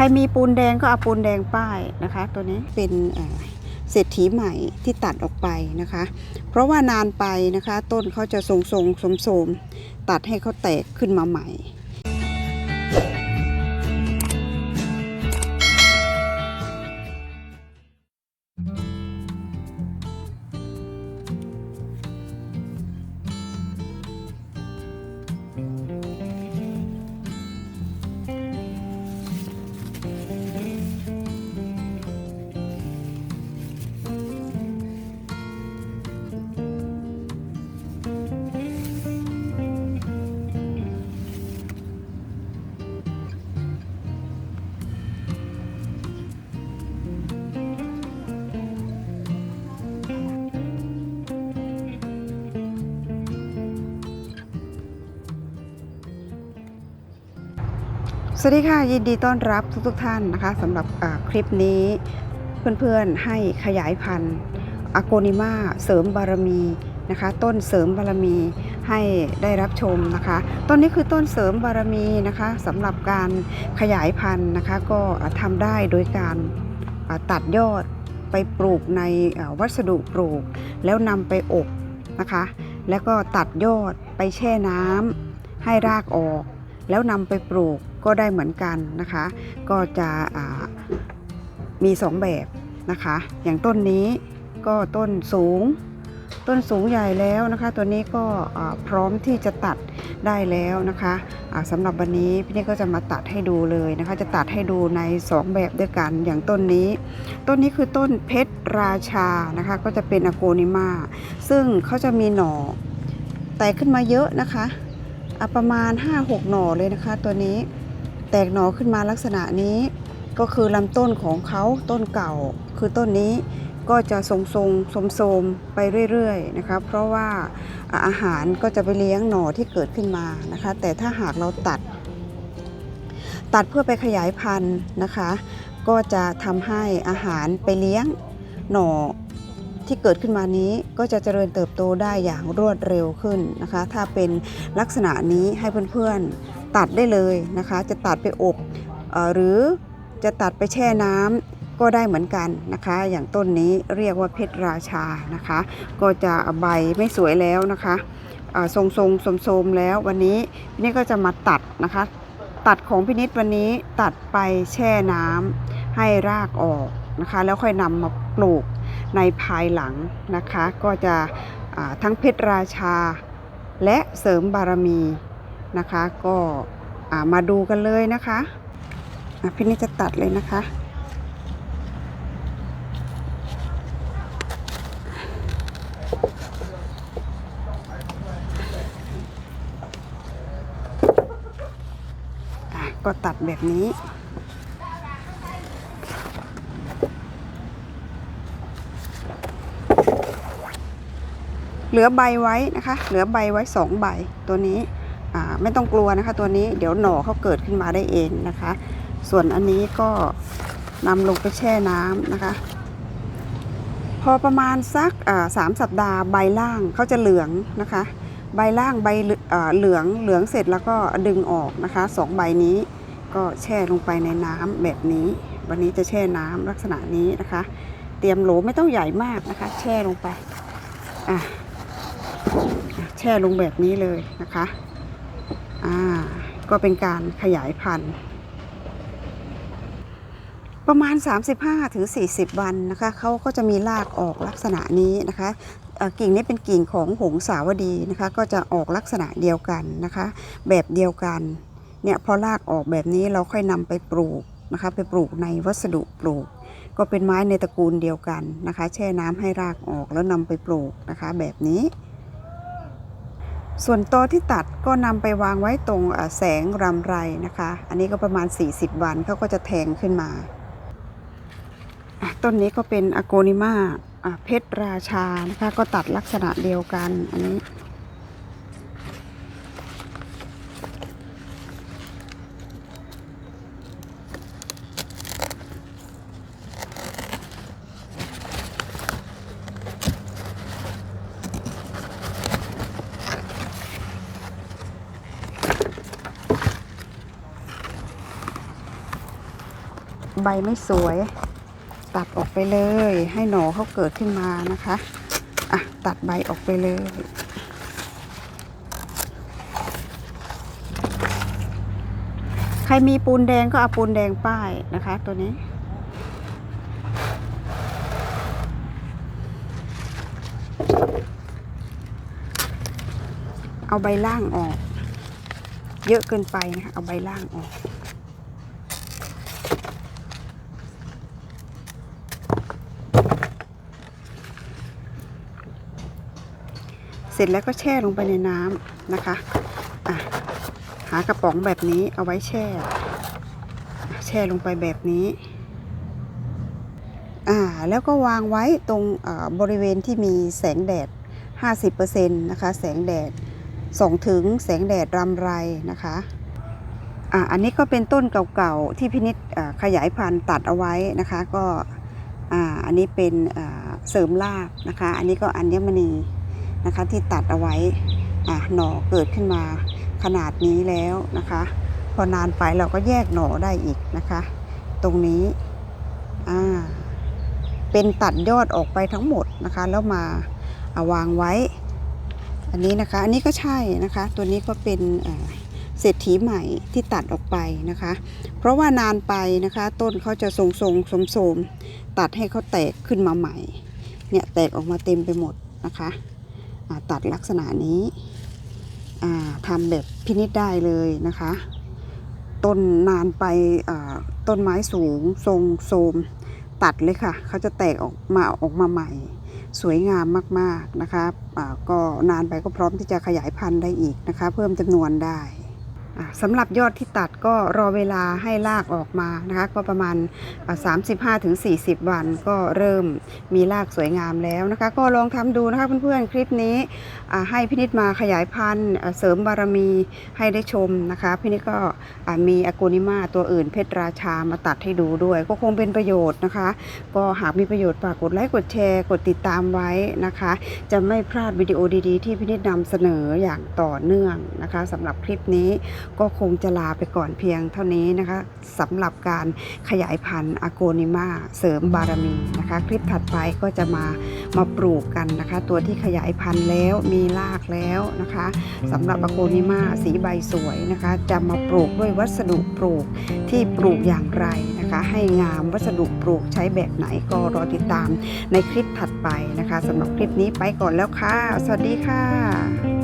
ครมีปูนแดงก็เอาปูนแดงป้ายนะคะ ตัวนี้เป็นเศรษฐีใหม่ที่ตัดออกไปนะคะ เพราะว่านานไปนะคะ ต้นเขาจะทรงๆสมๆตัดให้เขาแตกขึ้นมาใหม่ สวัสดีค่ะ ยินดีต้อนรับทุกๆทท่านนะคะสำหรับคลิปนี้เพื่อนๆให้ขยายพันธุ์อโกนิมาเสริมบารมีนะคะ ต้นเสริมบารมีให้ได้รับชมนะคะ ต้นนี้คือต้นเสริมบารมีนะคะสำหรับการขยายพันธุ์นะคะ ก็ทำได้โดยการตัดยอดไปปลูกในวัสดุปลูก แล้วนำไปอบนะคะ แล้วก็ตัดยอดไปแช่น้ำให้รากออก แล้วนำไปปลูกก็ได้เหมือนกันนะคะ ก็จะมีสองแบบนะคะ อย่างต้นนี้ก็ต้นสูง ต้นสูงใหญ่แล้วนะคะ ตัวนี้ก็พร้อมที่จะตัดได้แล้วนะคะสำหรับวันนี้พี่นี่ก็จะมาตัดให้ดูเลยนะคะ จะตัดให้ดูใน 2 แบบด้วยกันอย่างต้นนี้ ต้นนี้คือต้นเพชรราชานะคะ ก็จะเป็นอโกนิมาซึ่งเขาจะมีหน่อแตกขึ้นมาเยอะนะคะอะประมาณ 5-6 หน่อเลยนะคะตัวนี้ แตกหน่อขึ้นมาลักษณะนี้ ก็คือลำต้นของเขาต้นเก่า คือต้นนี้ก็จะทรงทรงสมโสมๆไปเรื่อยๆนะคะเพราะว่าอะอาหารก็จะไปเลี้ยงหน่อที่เกิดขึ้นมานะคะ แต่ถ้าหากเราตัด ตัดเพื่อไปขยายพันธุ์นะคะ ก็จะทำให้อาหารไปเลี้ยงหน่อที่เกิดขึ้นมานี้ก็จะเจริญเติบโตได้อย่างรวดเร็วขึ้นนะคะ ถ้าเป็นลักษณะนี้ให้เพื่อนๆ ตัดได้เลยนะคะ จะตัดไปอบหรือจะตัดไปแช่น้ำก็ได้เหมือนกันนะคะ อย่างต้นนี้เรียกว่าเพชรราชานะคะ ก็จะใบไม่สวยแล้วนะคะทรงทรงสมโสมๆแล้ววันนี้พี่นี่ก็จะมาตัดนะคะ ตัดของพินิษวันนี้ตัดไปแช่น้ำให้รากออกนะคะ แล้วค่อยนำมาปลูกในภายหลังนะคะ ก็จะทั้งเพชรราชาและเสริมบารมี นะคะ ก็มาดูกันเลยนะคะพี่นี่จะตัดเลยนะคะ ก็ตัดแบบนี้เหลือใบไว้นะคะ เหลือใบไว้สองใบตัวนี้ ไม่ต้องกลัวนะคะ ตัวนี้เดี๋ยวหน่อเขาเกิดขึ้นมาได้เองนะคะ ส่วนอันนี้ก็นำลงไปแช่น้ำนะคะ พอประมาณสักสามสัปดาห์ใบล่างเขาจะเหลืองนะคะ ใบล่างใบเหลืองเหลืองเสร็จแล้วก็ดึงออกนะคะสองใบนี้ก็แช่ลงไปในน้ำแบบนี้ วันนี้จะแช่น้ำลักษณะนี้นะคะ เตรียมโหลไม่ต้องใหญ่มากนะคะ แช่ลงไปอะแช่ลงแบบนี้เลยนะคะ ก็เป็นการขยายพันธุ์ ประมาณ 35-40ถึง40 วันนะคะเขาก็จะมีรากออกลักษณะนี้นะคะกิ่งนี้เป็นกิ่งของหงสาวดีนะคะ ก็จะออกลักษณะเดียวกันนะคะ แบบเดียวกันเนี่ยพอรากออกแบบนี้เราค่อยนำไปปลูกนะคะ ไปปลูกในวัสดุปลูก ก็เป็นไม้ในตระกูลเดียวกันนะคะ แช่น้ำให้รากออกแล้วนำไปปลูกนะคะ แบบนี้ ส่วนตอที่ตัดก็นำไปวางไว้ตรงแสงรำไรนะคะ อันนี้ก็ประมาณ 40 วันเขาก็จะแทงขึ้นมา ต้นนี้ก็เป็นอโกนิมาเพชรราชานะคะ ก็ตัดลักษณะเดียวกันอันนี้ ใบไม่สวย ตัดออกไปเลย ให้หนอเขาเกิดขึ้นมานะคะอะตัดใบออกไปเลยใครมีปูนแดงก็เอาปูนแดงป้ายนะคะ ตัวนี้ เอาใบล่างออก เยอะเกินไปนะคะเอาใบล่างออก สร็จแล้วก็แช่ลงไปในน้ำนะคะอะหากระป๋องแบบนี้เอาไว้แช่ แช่ลงไปแบบนี้อ่าแล้วก็วางไว้ตรงบริเวณที่มีแสงแดด 50%นะคะแสงแดดส่องถึงแสงแดดรำไรนะคะอ่าอันนี้ก็เป็นต้นเก่าๆ ที่พินิษขยายพันธุ์ตัดเอาไว้นะคะก็อ่าอันนี้เป็นเสริมรากนะคะ อันนี้ก็อัญมณี นะคะที่ตัดเอาไว้อ่าหน่อเกิดขึ้นมาขนาดนี้แล้วนะคะ พอนานไปเราก็แยกหน่อได้อีกนะคะ ตรงนี้อ่าเป็นตัดยอดออกไปทั้งหมดนะคะ แล้วมาาวางไว้ อันนี้นะคะอันนี้ก็ใช่นะคะ ตัวนี้ก็เป็นเศรษฐีใหม่ที่ตัดออกไปนะคะ เพราะว่านานไปนะคะ ต้นเขาจะทรงทรงสมโสมๆตัดให้เขาแตกขึ้นมาใหม่ เนี่ยแตกออกมาเต็มไปหมดนะคะ ตัดลักษณะนี้ทำแบบพินิจได้เลยนะคะ ต้นนานไปต้นไม้สูงทรงโทมตัดเลยค่ะ เขาจะแตกออกมาออกมาใหม่ สวยงามมากๆนะคะก็นานไปก็พร้อมที่จะขยายพันธุ์ได้อีกนะคะ เพิ่มจำนวนได้ สำหรับยอดที่ตัดก็รอเวลาให้รากออกมานะคะ ก็ประมาณอ่า35-40 วันก็เริ่มมีรากสวยงามแล้วนะคะ ก็ลองทำดูนะคะเพื่อนๆ คลิปนี้ให้พินิจมาขยายพันธุ์เสริมบารมีให้ได้ชมนะคะพินิจก็มีอโกนิมาตัวอื่นเพชรราชามาตัดให้ดูด้วย ก็คงเป็นประโยชน์นะคะ ก็หากมีประโยชน์ฝากกดไลค์กดแชร์กดติดตามไว้นะคะ จะไม่พลาดวิดีโอดีๆ ที่พินิจนำเสนออย่างต่อเนื่องนะคะสำหรับคลิปนี้ก็คงจะลาไปก่อนเพียงเท่านี้นะคะสำหรับการขยายพันธุ์อโกนิมาเสริมบารมีนะคะ คลิปถัดไปก็จะมามาปลูกกันนะคะ ตัวที่ขยายพันธุ์แล้วมีรากแล้วนะคะสำหรับอโกนิมาสีใบสวยนะคะ จะมาปลูกด้วยวัสดุปลูกที่ปลูกอย่างไรนะคะ ให้งามวัสดุปลูกใช้แบบไหนก็รอติดตามในคลิปถัดไปนะคะสำหรับคลิปนี้ไปก่อนแล้วค่ะ สวัสดีค่ะ